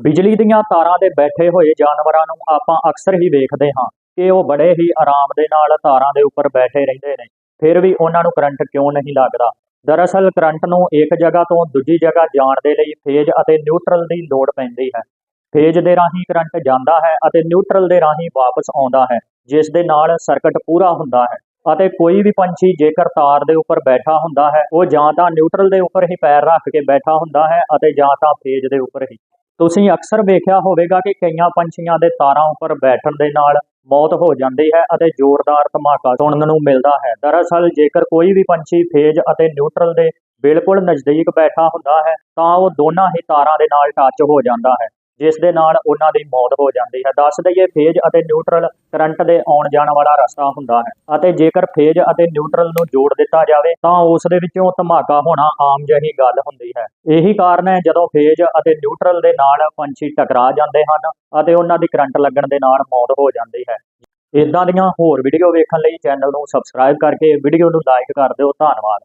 ਬਿਜਲੀ ਦੀਆਂ ਤਾਰਾਂ ਦੇ ਬੈਠੇ ਹੋਏ ਜਾਨਵਰਾਂ ਨੂੰ ਆਪਾਂ ਅਕਸਰ ਹੀ ਵੇਖਦੇ ਹਾਂ ਕਿ ਉਹ ਬੜੇ ਹੀ ਆਰਾਮ ਦੇ ਨਾਲ ਤਾਰਾਂ ਦੇ ਉੱਪਰ ਬੈਠੇ ਰਹਿੰਦੇ ਨੇ। ਫਿਰ ਵੀ ਉਹਨਾਂ ਨੂੰ ਕਰੰਟ ਕਿਉਂ ਨਹੀਂ ਲੱਗਦਾ? ਦਰਅਸਲ ਕਰੰਟ ਨੂੰ ਇੱਕ ਜਗ੍ਹਾ ਤੋਂ ਦੂਜੀ ਜਗ੍ਹਾ ਜਾਣ ਦੇ ਲਈ ਫੇਜ਼ ਅਤੇ ਨਿਊਟਰਲ ਦੀ ਲੋੜ ਪੈਂਦੀ ਹੈ। ਫੇਜ਼ ਦੇ ਰਾਹੀਂ ਕਰੰਟ ਜਾਂਦਾ ਹੈ ਅਤੇ ਨਿਊਟਰਲ ਦੇ ਰਾਹੀਂ ਵਾਪਸ ਆਉਂਦਾ ਹੈ, ਜਿਸ ਦੇ ਨਾਲ ਸਰਕਟ ਪੂਰਾ ਹੁੰਦਾ ਹੈ ਅਤੇ ਕੋਈ ਵੀ ਪੰਛੀ ਜੇਕਰ ਤਾਰ ਦੇ ਉੱਪਰ ਬੈਠਾ ਹੁੰਦਾ ਹੈ, ਉਹ ਜਾਂ ਤਾਂ ਨਿਊਟਰਲ ਦੇ ਉੱਪਰ ਹੀ ਪੈਰ ਰੱਖ ਕੇ ਬੈਠਾ ਹੁੰਦਾ ਹੈ ਅਤੇ ਜਾਂ ਤਾਂ ਫੇਜ਼ ਦੇ ਉੱਪਰ ਹੀ। ਤੁਸੀਂ ਅਕਸਰ ਵੇਖਿਆ ਹੋਵੇਗਾ ਕਿ ਕਈਆਂ ਪੰਛੀਆਂ ਦੇ ਤਾਰਾਂ ਉੱਪਰ ਬੈਠਣ ਦੇ ਨਾਲ ਮੌਤ ਹੋ ਜਾਂਦੀ ਹੈ ਅਤੇ ਜ਼ੋਰਦਾਰ ਧਮਾਕਾ ਸੁਣਨ ਨੂੰ ਮਿਲਦਾ ਹੈ। ਦਰਅਸਲ, ਜੇਕਰ ਕੋਈ ਵੀ ਪੰਛੀ ਫੇਜ਼ ਅਤੇ ਨਿਊਟਰਲ ਦੇ ਬਿਲਕੁਲ ਨਜ਼ਦੀਕ ਬੈਠਾ ਹੁੰਦਾ ਹੈ, ਤਾਂ ਉਹ ਦੋਨਾਂ ਹੀ ਤਾਰਾਂ ਦੇ ਨਾਲ ਟੱਚ ਹੋ ਜਾਂਦਾ ਹੈ। ਜਿਸ ਦੇ ਨਾਲ ਉਹਨਾਂ ਦੀ ਮੌਤ ਹੋ ਜਾਂਦੀ ਹੈ। ਦੱਸ ਦਈਏ ਫੇਜ਼ ਅਤੇ ਨਿਊਟਰਲ ਕਰੰਟ ਦੇ ਆਉਣ ਜਾਣ ਵਾਲਾ ਰਸਤਾ ਹੁੰਦਾ ਹੈ ਅਤੇ ਜੇਕਰ ਫੇਜ਼ ਅਤੇ ਨਿਊਟਰਲ ਨੂੰ ਜੋੜ ਦਿੱਤਾ ਜਾਵੇ, ਤਾਂ ਉਸ ਦੇ ਵਿੱਚੋਂ ਧਮਾਕਾ ਹੋਣਾ ਆਮ ਜਿਹੀ ਗੱਲ ਹੁੰਦੀ ਹੈ। ਇਹੀ ਕਾਰਨ ਹੈ ਜਦੋਂ ਫੇਜ਼ ਅਤੇ ਨਿਊਟਰਲ ਦੇ ਨਾਲ ਪੰਛੀ ਟਕਰਾ ਜਾਂਦੇ ਹਨ ਅਤੇ ਉਹਨਾਂ ਦੀ ਕਰੰਟ ਲੱਗਣ ਦੇ ਨਾਲ ਮੌਤ ਹੋ ਜਾਂਦੀ ਹੈ। ਇਦਾਂ ਦੀਆਂ ਹੋਰ ਵੀਡੀਓ ਵੇਖਣ ਲਈ ਚੈਨਲ ਨੂੰ ਸਬਸਕ੍ਰਾਈਬ ਕਰਕੇ ਵੀਡੀਓ ਨੂੰ ਲਾਈਕ ਕਰ ਦਿਓ। ਧੰਨਵਾਦ।